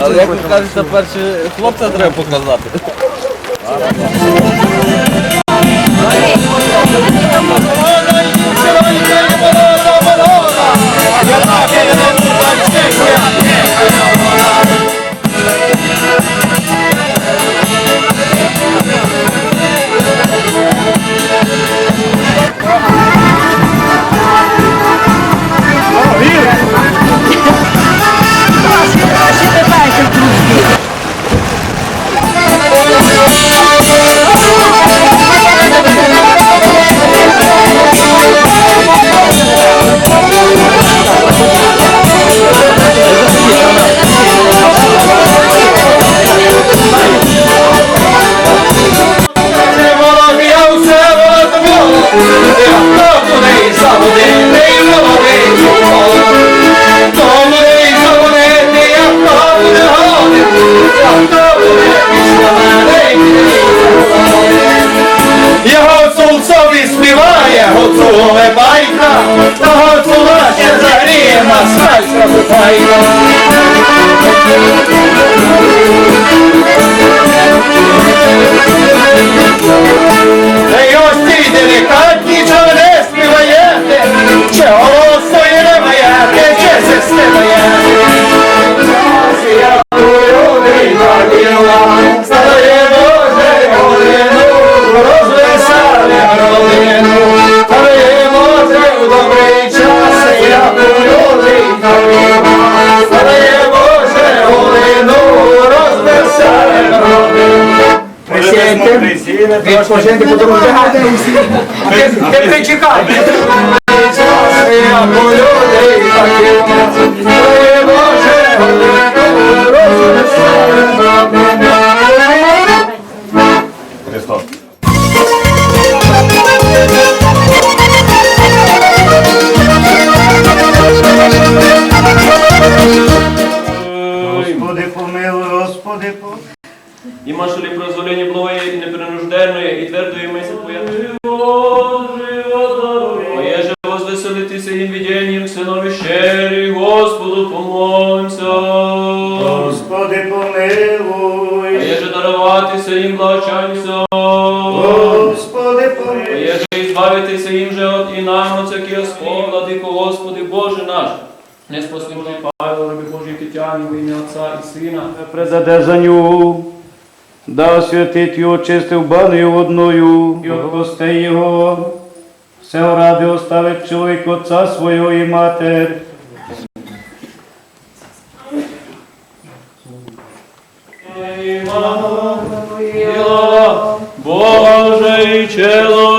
як ви кажете, перше хлопця треба показати. Співає, гуцуле байка, та гуцула ще загріє москальська бухайка. Присядьте, відпочиньте, потім вбігайте усі. Не причекайте. Я по людей наділа, стає Боже годину, розвесали родину. Господи помилуй, Господи помилуй. Имаш ли позволение благое и непринужденное, и твердую мысль Твоя? Поеже возвеселитися им видением сынові щирі, Господу помолимся. Господи помилуй. Поеже даруватися їм благочанця. Господи помилуй. Поеже избавитися їм же от і нам от всяких оскол, владико Господи Боже наш. Не спаслимый Павел, раби Божий Тетяни, в ім'я Отца і Сина. При задержанню да освятить його очистив баною одною і отпусти його. Все ради оставить чоловік отца свого і матер. Боже і человек.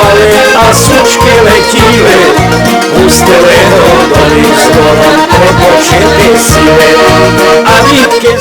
Супали, а сучки летіли, пустили до скоро, припочити сіли, а відки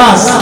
abraço.